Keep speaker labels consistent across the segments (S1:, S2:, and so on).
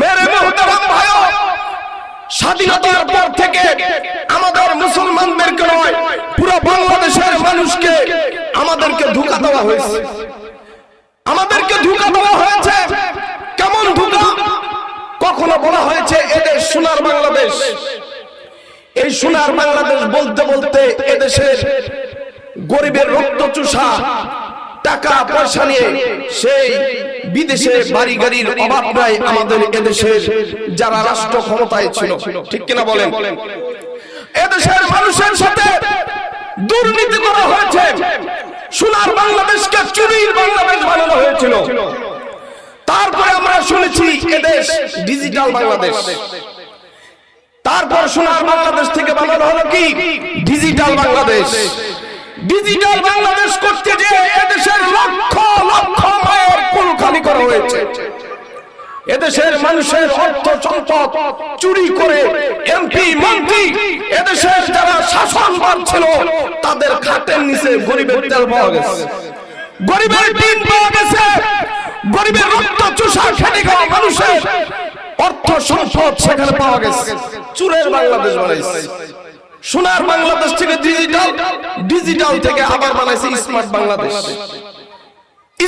S1: মেরে স্বাধীনতার পর থেকে আমাদের মুসলমানদেরকে নয়, পুরো বাংলাদেশের মানুষকে আমাদেরকে ধোকা দেওয়া হয়েছে। আমাদেরকে ধোকা দেওয়া হয়েছে। কেমন ধোকা? কখনো বলা হয়েছে এদের সোনার বাংলাদেশ। এই সোনার বাংলাদেশ বলতে বলতে এদেশের গরিবের রক্ত চুষা টাকা পয়সা নিয়ে সেই বিদেশে বাড়ি গাড়ির অভাব নাই আমাদের এদেশের যারা রাষ্ট্র ক্ষমতায় ছিল। ঠিক কিনা বলেন? এদেশের মানুষের সাথে দুর্নীতি করা হয়েছে। সোনার বাংলাদেশকে চুরির বাংলাদেশ বানানো হয়েছিল। তারপরে আমরা শুনেছি এদেশ ডিজিটাল বাংলাদেশ। তারপর সোনার বাংলাদেশ থেকে বানানো হলো কি? ডিজিটাল বাংলাদেশ। ডিজিটাল বাংলাদেশ করতে যে এদেশের লক্ষ এদেশের মানুষের অর্থ সম্পদ চুরি করে এমপি, মন্ত্রী, এদেশের যারা শাসনবার ছিল, তাদের খাটের নিচে গরিবের তেল পাওয়া গেছে। গরিবের টিন পাওয়া গেছে। গরিবের রক্ত চুষা খেটে খাওয়া মানুষের অর্থ সম্পদ সেখানে পাওয়া গেছে। চুরের বাংলাদেশ বানাইছে। সোনার বাংলাদেশ থেকে ডিজিটাল ডিজিটাল থেকে আবার বানাইছে স্মার্ট বাংলাদেশ।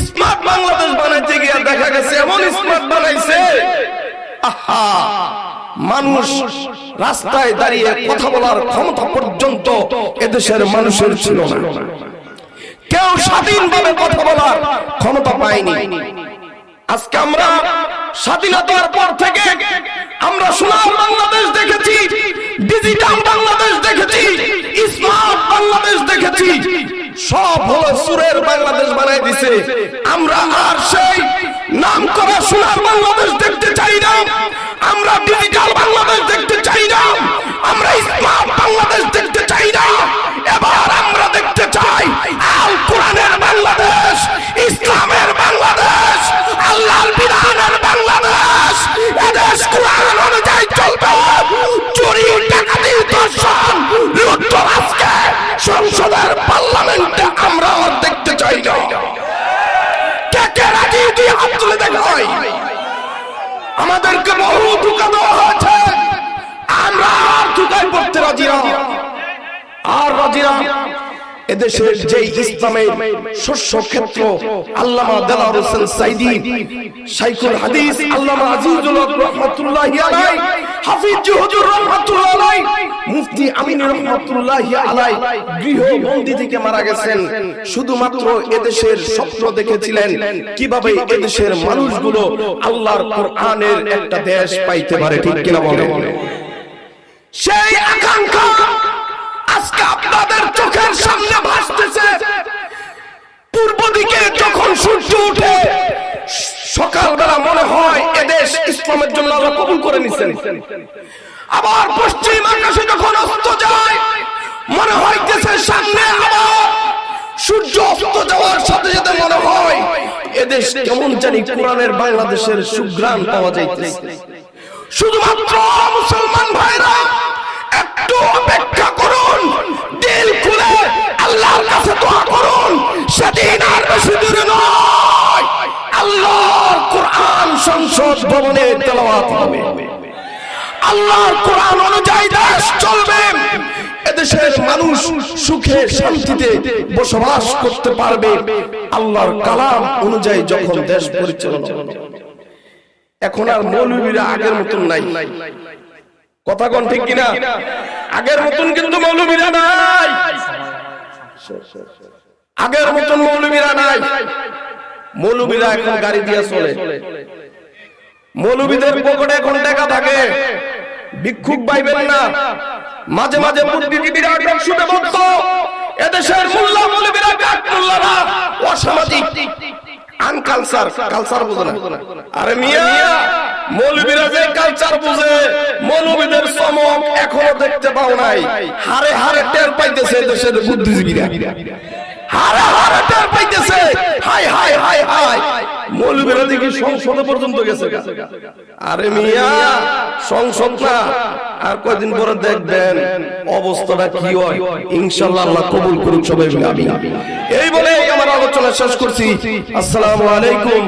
S1: স্মার্ট বাংলাদেশ বানাইতে গিয়ে দেখা গেছে, এমন স্মার্ট বানাইছে। আহা, মানুষ রাস্তায় দাঁড়িয়ে কথা বলার ক্ষমতা পর্যন্ত এদেশের মানুষের ছিল না। কেউ স্বাধীনভাবে কথা বলার ক্ষমতা পায়নি। আজকে আমরা স্বাধীনতার পর থেকে আমরা সোনার বাংলাদেশ দেখেছি, ডিজিটাল বাংলাদেশ দেখেছি, স্মার্ট বাংলাদেশ দেখেছি। সব হলো সুরের বাংলাদেশ বানাই আমরা আর সেই নাম করা সোনার বাংলাদেশ দেখতে চাই না। আমরা ডিজিটাল বাংলাদেশ দেখতে চাই না। আমরা স্মার্ট বাংলাদেশ দেখতে চাই না। এবার আমরা দেখতে চাই আল আমাদেরকে বহু ধোকা দেওয়া হয়েছে। আমরা আর ধোকায় পড়তে রাজি না। আর রাজি না। এদেশের যে ইসলামের শস্য ক্ষেত্র, আল্লামা দেলার হোসেন সাইদি হাদিস, আল্লামা আজিজুল রহমাতুল্লাহি হাফিজ মুফতি আমিন রহমাতুল্লাহি আলাই গৃহবন্দী থেকে মারা গেছেন। শুধুমাত্র এদেশের স্বপ্ন দেখেছিলেন। কীভাবে এদেশের মানুষগুলো আল্লাহর কোরআনের একটা দেশ পাইতে পারে ঠিক কিনা বলে সেই আকাঙ্ক্ষা আজকে আপনাদের চোখের করে নিছেন আবার পশ্চিম আকাশে যখন অস্ত যায়, মনে হইতেছে সামনে আবার সূর্য অস্ত যাওয়ার সাথে সাথে মনে হয় এদেশ কেমন জানি কোরআনের বাংলাদেশের সুগ্রাণ পাওয়া যাইতেছে। শুধুমাত্র মুসলমান ভাইরা একটু অপেক্ষা করুন, দিল খুলে আল্লাহর কাছে দোয়া করুন, সেদিন আর বেশি দূরে নয়। কোরআন সংসদ ভবনে তেলাওয়াত হবে। আল্লাহর কোরআন অনুযায়ী দেশ চলবে। এদেশের মানুষ সুখে শান্তিতে বসবাস করতে পারবে। আল্লাহর কালাম অনুযায়ী যখন দেশ পরিচালনা। এখন আর মৌলবীরা আগের মতন নাই। কথা কোন ঠিক কিনা? আগের মতন কিন্তু মৌলবীরা নাই। আগের মতন মৌলবীরা নাই। মৌলবীরা এখন গাড়ি দিয়ে চলে। মৌলবীদের পকেটে এখন টাকা থাকে। ভিক্ষুক পাইবেন না। মাঝে মাঝে বুদ্ধিজীবীরা এদেশের মোল্লা মৌলবীরা না। যে কালচার বুঝে দেখতে পাও নাই। হারে হারে টের পাইতেছে বুদ্ধিজীবীরা। হারে হারে টের পাইতেছে। সংসদে পর্যন্ত গেছে। আরে মিয়া, সংসদ না, আর কয়দিন পরে দেখবেন অবস্থাটা কি হয়? আল্লাহ কবুল করুন সবাই মিলে এই বলে আমার আলোচনা শেষ করছি। আসসালামু আলাইকুম